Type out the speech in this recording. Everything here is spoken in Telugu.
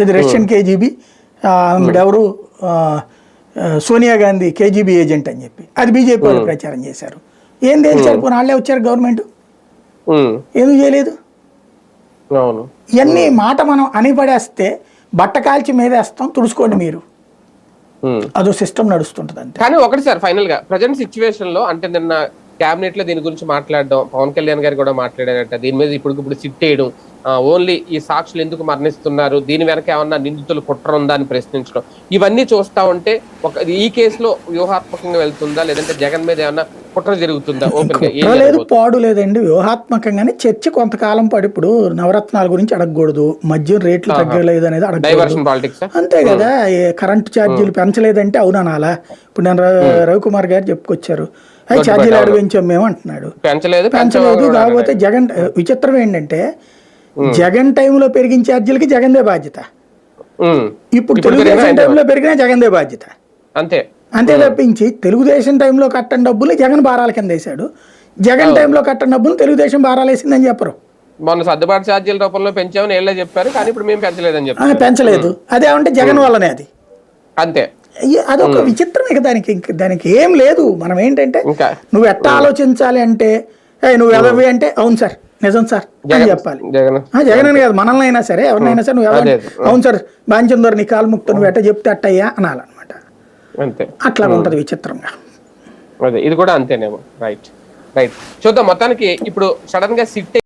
ఇది రష్యన్ కేజీబీ ఎవరు సోనియా గాంధీ కేజీబీ ఏజెంట్ అని చెప్పి. అది బీజేపీ వాళ్ళు ప్రచారం చేశారు. ఏం తేల్చారు పోనీ వాళ్ళే వచ్చారు గవర్నమెంట్. ఎందుకు చేయలేదు? ఇవన్నీ మాట మనం అనిపడేస్తే బట్ట కాల్చి మీదేస్తాం తుడుచుకోండి మీరు. అదో సిస్టమ్ నడుస్తుంటుంది అంతే కానీ ఒకటి సార్ ఫైనల్గా ప్రజెంట్ సిచ్యువేషన్లో అంటే నిన్న క్యాబినెట్లో దీని గురించి మాట్లాడడం పవన్ కళ్యాణ్ గారు కూడా మాట్లాడారట. దీని మీద ఇప్పుడు ఇప్పుడు సిట్ వేయడం ఓన్లీ ఈ సాక్షులు ఎందుకు మరణిస్తున్నారు? దీని వెనక ఏమన్నా నిందితులు కుట్ర ఉందా అని ప్రశ్నించడం. ఇవన్నీ చూస్తా ఉంటే ఒక ఈ కేసులో వ్యూహాత్మకంగా వెళ్తుందా? లేదంటే జగన్ మీద ఏమన్నా కుట్ర జరుగుతుందా? ఓపెన్ లేదు? పాడు లేదండి. వ్యూహాత్మకంగానే చర్చ కొంతకాలం పాటు ఇప్పుడు నవరత్నాల గురించి అడగకూడదు. మద్యం రేట్లు తగ్గలేదు అనేది అడగకూడదు. అంతే కదా ఏ కరెంటు ఛార్జీలు పెంచలేదంటే అవుననాలా ఇప్పుడు నేను ర- రవికుమార్ గారు చెప్పుకొచ్చారు. అవి ఛార్జీలు అడిగి పెంచాం మేము అంటున్నాడు. పెంచలేదు పెంచలేదు కాకపోతే జగన్ విచిత్రం ఏంటంటే జగన్ టైంలో పెరిగిన ఛార్జీలకి జగన్దే బాధ్యత. ఇప్పుడు తెలుగుదేశం టైంలో పెరిగినా జగన్దే బాధ్యత. అంతే. అంతే తప్పించి తెలుగుదేశం టైంలో కట్టని డబ్బులు జగన్ భారాల కింద వేశాడు. జగన్ టైంలో కట్టని డబ్బులు తెలుగుదేశం భారాలు వేసిందని చెప్పరు. మొన్న సర్దుబాటు ఛార్జీల రూపంలో పెంచామని ఏళ్ళే చెప్పారు కానీ ఇప్పుడు మేము పెంచలేదని ఆ, చెప్పారు. పెంచలేదు. అదేమంటే జగన్ వల్లనే అది. అంతే. అదొక విచిత్రమే దానికి ఇంక దానికి ఏం లేదు. మనం ఏంటంటే నువ్వు ఎట్లా ఆలోచించాలి అంటే "ఏయ్, నువ్వు ఎదవి అంటే అవును సార్ నిజం సార్ అని చెప్పాలి. జగన్. అని కాదు మనల్ని అయినా సరే ఎవరినైనా సరే నువ్వు ఎవరు అదే. అవును సార్ బాంచందరు నీ కాలు ముక్త నువ్వు ఎట్ట చెప్తే అట్టయ్యా అనాలన్నమాట అంతే. అట్లా ఉంటది విచిత్రంగా. అదే ఇది కూడా అంతేనేమో. రైట్. రైట్. చూద్దాం మొత్తానికి ఇప్పుడు సడన్గా సిట్